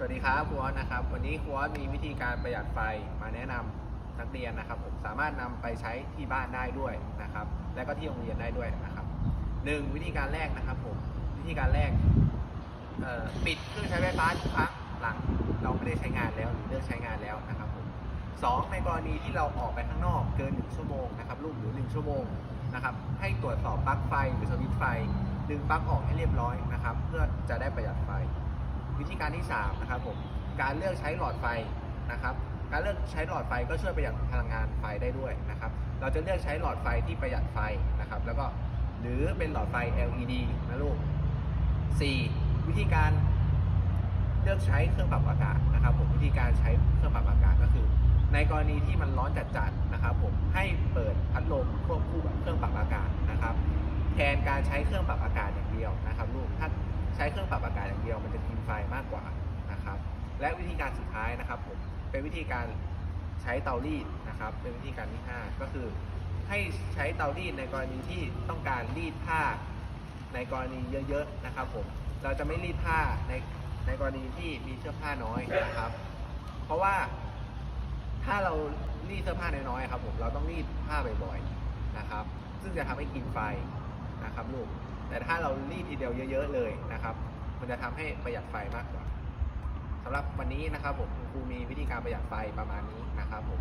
สวัสดีครับครูออสนะครับ วันนี้ครูออสมีวิธีการประหยัดไฟมาแนะนำนักเรียนนะครับผมสามารถนำไปใช้ที่บ้านได้ด้วยนะครับ และก็ที่โรงเรียนได้ด้วยนะครับหนึ่งวิธีการแรกนะครับผมวิธีการแรกปิดเครื่องใช้ไฟฟ้าทุกครั้งหลังเราไม่ได้ใช้งานแล้วหรือเลิกใช้งานแล้วนะครับผมสองในกรณีที่เราออกไปข้างนอกเกินหนึ่งชั่วโมงนะครับลูกหรือหนึ่งชั่วโมงนะครับให้ตรวจสอบปลั๊กไฟหรือสวิตช์ไฟดึงปลั๊กออกให้เรียบร้อยนะครับ เพื่อจะได้ประหยัดไฟ วิธีการที่3นะครับผมการเลือกใช้หลอดไฟนะครับ การเลือกใช้หลอดไฟก็ช่วยประหยัดพลังงานไฟได้ด้วยนะครับ เราจะเลือกใช้หลอดไฟที่ประหยัดไฟนะครับ แล้วก็หรือเป็นหลอดไฟ LED นะลูก 4. วิธีการเลือกใช้เครื่องปรับอากาศนะครับผมวิธีการใช้เครื่องปรับอากาศก็คือ ในกรณีที่มันร้อนจัดๆนะครับ ผมให้เปิดพัดลมควบคู่กับเครื่องปรับอากาศนะครับ แทนการใช้เครื่องปรับอากาศอย่างเดียวนะครับ ลูกถ้าใช้เครื่องปรับ ดียวมันจะกินไฟมากกว่านะครับ และวิธีการสุดท้ายนะครับผมเป็นวิธีการใช้เตารีดนะครับ เป็นวิธีการที่ 5 ก็คือ ให้ใช้เตารีดในกรณีที่ต้องการรีดผ้าในกรณีเยอะๆนะครับผมเราจะไม่รีดผ้าในในกรณีที่มีเสื้อผ้าน้อยนะครับ เพราะว่าถ้าเรารีดเสื้อผ้าน้อยๆครับผมเราต้องรีดผ้าบ่อยๆนะครับ ซึ่งจะทำให้กินไฟนะครับลูกแต่ถ้าเรารีดทีเดียวเยอะ ๆ เลยนะครับ มันจะทำให้ประหยัดไฟมากกว่าสำหรับวันนี้นะครับผมคุณครูมีวิธีการประหยัดไฟประมาณนี้นะครับผม